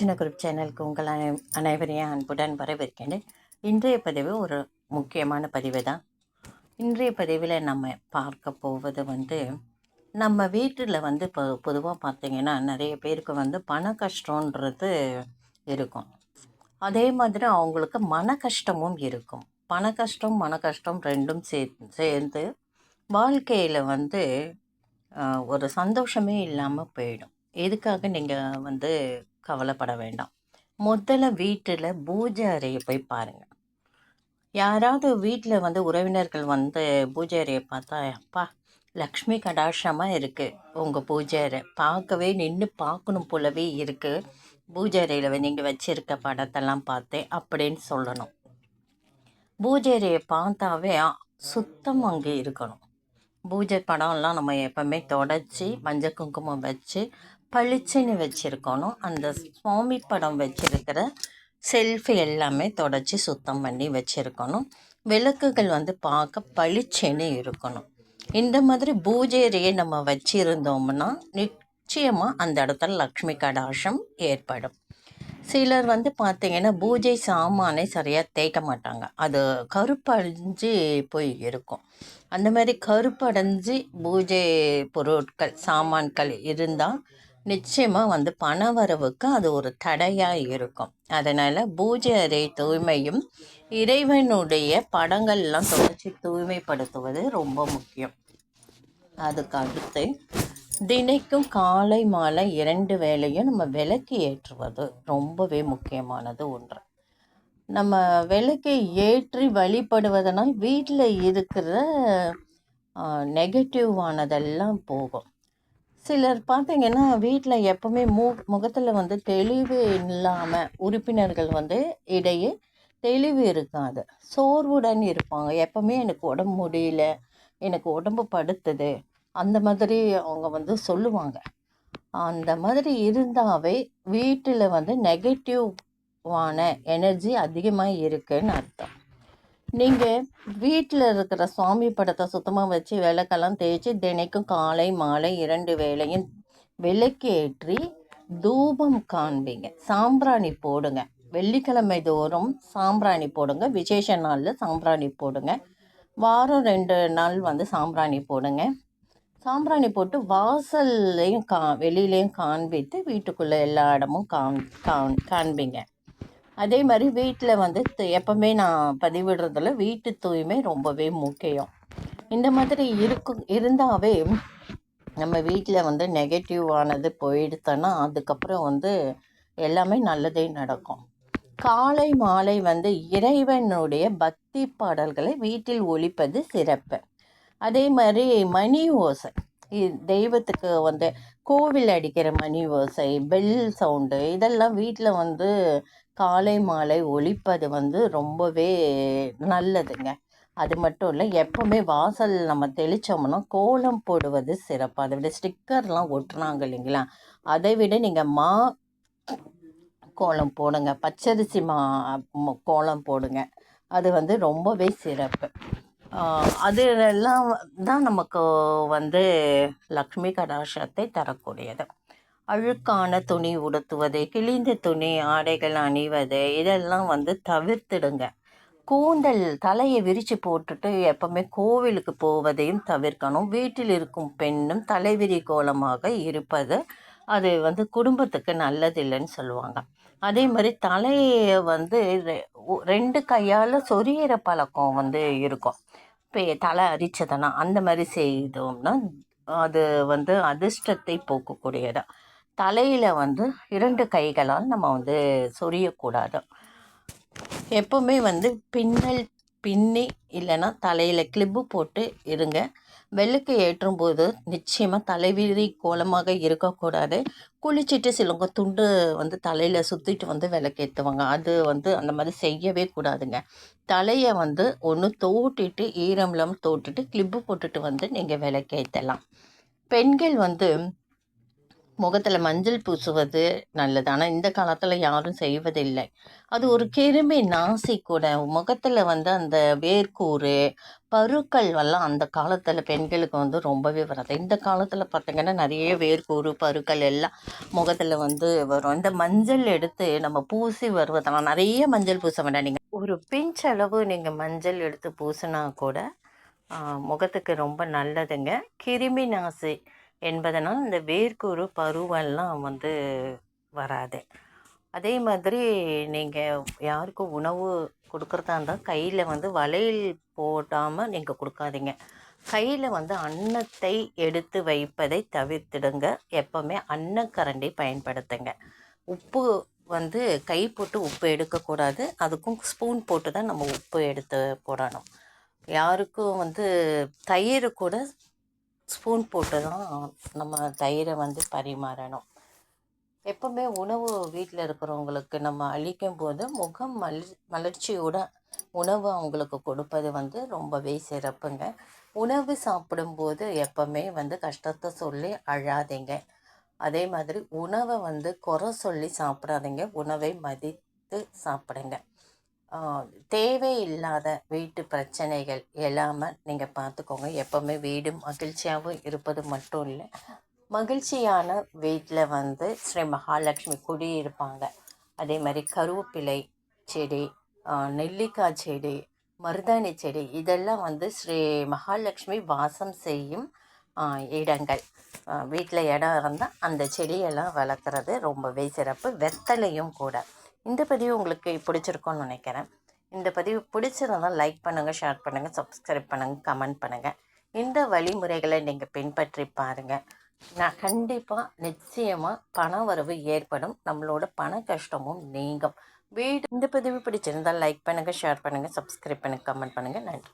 Archana group சேனலுக்கு உங்கள் அனை அனைவரையும் அன்புடன் வரவேற்கின்றேன் இன்றைய பதிவு ஒரு முக்கியமான பதிவு தான். இன்றைய பதிவில் நம்ம பார்க்க போவது வந்து நம்ம வீட்டில் வந்து இப்போ பொதுவாக பார்த்திங்கன்னா நிறைய பேருக்கு வந்து பண கஷ்டன்றது இருக்கும். அதே மாதிரி அவங்களுக்கு மன கஷ்டமும் இருக்கும். பண கஷ்டம் மன கஷ்டம் ரெண்டும் சே சேர்ந்து வாழ்க்கையில் வந்து ஒரு சந்தோஷமே இல்லாமல் போயிடும். எதுக்காக நீங்கள் வந்து கவலைப்பட வேண்டாம். முதல்ல வீட்டில் பூஜை அறையை போய் பாருங்கள் யாராவது வீட்டில் வந்து உறவினர்கள் வந்து பூஜை அறையை பார்த்தா அப்பா லக்ஷ்மி கடாட்சமாக இருக்குது உங்கள் பூஜை அறை. பார்க்கவே நின்று பார்க்கணும் போலவே இருக்குது பூஜை அறையில் நீங்கள் வச்சுருக்க படத்தெல்லாம் பார்த்தேன் அப்படின்னு சொல்லணும். பூஜை அறையை பார்த்தாவே சுத்தம் அங்கே இருக்கணும். பூஜை படம்லாம் நம்ம எப்பவுமே தொடச்சி மஞ்சள் குங்குமம் வச்சு பளிச்சுன்னு வச்சுருக்கணும். அந்த சுவாமி படம் வச்சுருக்கிற செல்ஃபி எல்லாமே தொடச்சி சுத்தம் பண்ணி வச்சுருக்கணும். விளக்குகள் வந்து பார்க்க பளிச்சுன்னு இருக்கணும். இந்த மாதிரி பூஜை நம்ம வச்சிருந்தோம்னா நிச்சயமாக அந்த இடத்துல லக்ஷ்மி கடாஷம் ஏற்படும். சிலர் வந்து பார்த்தீங்கன்னா பூஜை சாமானை சரியாக தேய்க்க மாட்டாங்க. அது கருப்படைஞ்சு போய் இருக்கும். அந்த மாதிரி கருப்படைஞ்சு பூஜை பொருட்கள் சாமான்கள் இருந்தால் நிச்சயமாக வந்து பண வரவுக்கு அது ஒரு தடையாக இருக்கும். அதனால் பூஜை அறை தூய்மையும் இறைவனுடைய படங்கள்லாம் தொடர்ச்சி தூய்மைப்படுத்துவது ரொம்ப முக்கியம். அதுக்கு அடுத்து தினைக்கும் காலை மாலை இரண்டு வேளையும் நம்ம விளக்கு ஏற்றுவது ரொம்பவே முக்கியமானது ஒன்று. நம்ம விளக்கை ஏற்றி வழிபடுவதனால் வீட்டில் இருக்கிற நெகட்டிவானதெல்லாம் போகும். சிலர் பார்த்தீங்கன்னா வீட்டில் எப்பவுமே மு முகத்தில் வந்து தெளிவு இல்லாமல் உறுப்பினர்கள் வந்து இடையே தெளிவு இருக்காது. சோர்வுடன் இருப்பாங்க. எப்பவுமே எனக்கு உடம்பு முடியல எனக்கு உடம்பு படுத்துது அந்த மாதிரி அவங்க வந்து சொல்லுவாங்க. அந்த மாதிரி இருந்தாவே வீட்டில் வந்து நெகட்டிவான எனர்ஜி அதிகமாக இருக்குன்னு அர்த்தம். நீங்கள் வீட்டில் இருக்கிற சுவாமி படத்தை சுத்தமாக வச்சு விளக்கெல்லாம் தேய்ச்சி தினைக்கும் காலை மாலை இரண்டு வேளையும் விளக்கேற்றி தூபம் காண்பீங்க. சாம்பிராணி போடுங்க. வெள்ளிக்கிழமை தோறும் சாம்பிராணி போடுங்க. விசேஷ நாளில் சாம்பிராணி போடுங்க. வாரம் ரெண்டு நாள் வந்து சாம்பிராணி போடுங்க. சாம்பிராணி போட்டு வாசல்லையும் கா வெளியிலையும் காண்பித்து வீட்டுக்குள்ளே எல்லா இடமும் காண் காண் காண்பீங்க. அதே மாதிரி வீட்டில் வந்து எப்போவுமே எப்பவுமே நான் பதிவிடுறதில் வீட்டு தூய்மை ரொம்பவே முக்கியம். இந்த மாதிரி இருக்கும் இருந்தாவே நம்ம வீட்டில் வந்து நெகட்டிவானது போயிடுத்தோன்னா அதுக்கப்புறம் வந்து எல்லாமே நல்லதே நடக்கும். காலை மாலை வந்து இறைவனுடைய பக்தி பாடல்களை வீட்டில் ஒழிப்பது சிறப்பு. அதே மாதிரி மணி ஓசை. தெய்வத்துக்கு வந்து கோவில் அடிக்கிற மணி ஓசை பெல் சவுண்டு இதெல்லாம் வீட்டில் வந்து காலை மாலை ஒழிப்பது வந்து ரொம்பவே நல்லதுங்க. அது மட்டும் இல்லை எப்போவுமே வாசல் நம்ம தெளித்தோம்னா கோலம் போடுவது சிறப்பு. அதை விட ஸ்டிக்கர்லாம் ஒட்டுறாங்க இல்லைங்களா? அதை விட நீங்கள் மா கோலம் போடுங்க. பச்சரிசி மா கோலம் போடுங்க. அது வந்து ரொம்பவே சிறப்பு. அது எல்லாம் தான் நமக்கு வந்து லக்ஷ்மி கடாட்சத்தை தரக்கூடியது. அழுக்கான துணி உடுத்துவது கிழிந்த துணி ஆடைகள் அணிவது இதெல்லாம் வந்து தவிர்த்துடுங்க. கூந்தல் தலையை விரித்து போட்டுட்டு எப்பவுமே கோவிலுக்கு போவதையும் தவிர்க்கணும். வீட்டில் இருக்கும் பெண்ணும் தலைவிரி கோலமாக இருப்பது அது வந்து குடும்பத்துக்கு நல்லதில்லைன்னு சொல்லுவாங்க. அதே மாதிரி தலையை வந்து ரெ- ரெண்டு கையால் சொரியிற பழக்கம் வந்து இருக்கும். இப்போ தலை அரிச்சதுன்னா அந்த மாதிரி செய்தோம்னா அது வந்து அதிர்ஷ்டத்தை போக்கக்கூடியதான் தலையில் வந்து இரண்டு கைகளால் நம்ம வந்து சொரியக்கூடாது. எப்போவுமே வந்து பின்னல் பின்னி இல்லைன்னா தலையில் கிளிப்பு போட்டு இருங்க. வெள்ளுக்கு ஏற்றும் போது நிச்சயமாக தலைவிரி கோலமாக இருக்கக்கூடாது. குளிச்சுட்டு சிலவங்க துண்டு வந்து தலையில் சுற்றிட்டு வந்து விளக்கேற்றுவாங்க அது வந்து அந்த மாதிரி செய்யவே கூடாதுங்க. தலையை வந்து ஒன்று தோட்டிட்டு ஈரம்லம் தோட்டிட்டு கிளிப்பு போட்டுட்டு வந்து நீங்கள் விளக்கேற்றலாம் பெண்கள் வந்து முகத்தில் மஞ்சள் பூசுவது நல்லது. ஆனால் இந்த காலத்தில் யாரும் செய்வதில்லை. அது ஒரு கிருமி நாசி கூட. முகத்தில் வந்து அந்த வேர்க்கூறு பருக்கள் எல்லாம் அந்த காலத்தில் பெண்களுக்கு வந்து ரொம்பவே வராது. இந்த காலத்தில் பார்த்தீங்கன்னா நிறைய வேர்க்கூறு பருக்கள் எல்லாம் முகத்தில் வந்து வரும். இந்த மஞ்சள் எடுத்து நம்ம பூசி வருவதெல்லாம் நிறைய மஞ்சள் பூச வேண்டாம். நீங்கள் ஒரு பிஞ்ச் அளவு நீங்கள் மஞ்சள் எடுத்து பூசினா கூட முகத்துக்கு ரொம்ப நல்லதுங்க. கிருமி நாசி என்பதனால் இந்த வேர்க்குரு பருவெல்லாம் வந்து வராது. அதே மாதிரி நீங்கள் யாருக்கும் உணவு கொடுக்குறதா இருந்தால் கையில் வந்து வளையல் போடாமல் நீங்கள் கொடுக்காதீங்க. கையில் வந்து அன்னத்தை எடுத்து வைப்பதை தவிர்த்துடுங்க. எப்போவுமே அன்னக்கரண்டி பயன்படுத்துங்க. உப்பு வந்து கை போட்டு உப்பு எடுக்கக்கூடாது. அதுக்கும் ஸ்பூன் போட்டு தான் நம்ம உப்பு எடுத்து போடணும். யாருக்கும் வந்து தயிர் கூட ஸ்பூன் போட்டு தான் நம்ம தயிரை வந்து பரிமாறணும். எப்பவுமே உணவு வீட்டில் இருக்கிறவங்களுக்கு நம்ம அழிக்கும் போது முகம் மலி மலர்ச்சியோட உணவு அவங்களுக்கு கொடுப்பது வந்து ரொம்பவே சிறப்புங்க. உணவு சாப்பிடும்போது எப்பவுமே வந்து கஷ்டத்தை சொல்லி அழாதீங்க. அதே மாதிரி உணவை வந்து குறை சொல்லி சாப்பிடாதீங்க. உணவை மதித்து சாப்பிடுங்க. தேவையில்லாத வீட்டு பிரச்சனைகள் இல்லாமல் நீங்கள் பார்த்துக்கோங்க எப்போவுமே வீடு மகிழ்ச்சியாகவும் இருப்பது மட்டும் இல்லை. மகிழ்ச்சியான வீட்டில் வந்து ஸ்ரீ மகாலட்சுமி குடியிருப்பாங்க. அதே மாதிரி கருவேப்பிலை செடி நெல்லிக்காய் செடி மருதாணி செடி இதெல்லாம் வந்து ஸ்ரீ மகாலட்சுமி வாசம் செய்யும் இடங்கள். வீட்டில் இடம் இருந்தால் அந்த செடியெல்லாம் வளர்க்குறது ரொம்பவே சிறப்பு. வெத்தலையும் கூட. இந்த பதிவு உங்களுக்கு பிடிச்சிருக்கும்னு நினைக்கிறேன். இந்த பதிவு பிடிச்சிருந்தால் லைக் பண்ணுங்கள் ஷேர் பண்ணுங்கள் சப்ஸ்கிரைப் பண்ணுங்கள் கமெண்ட் பண்ணுங்கள் இந்த வழிமுறைகளை நீங்கள் பின்பற்றி பாருங்கள் நான் கண்டிப்பாக நிச்சயமாக பண வரவு ஏற்படும். நம்மளோட பண கஷ்டமும் நீங்கும். வீடு இந்த பதிவு பிடிச்சிருந்தால் லைக் பண்ணுங்கள் ஷேர் பண்ணுங்கள் சப்ஸ்கிரைப் பண்ணுங்கள் கமெண்ட் பண்ணுங்கள் நன்றி.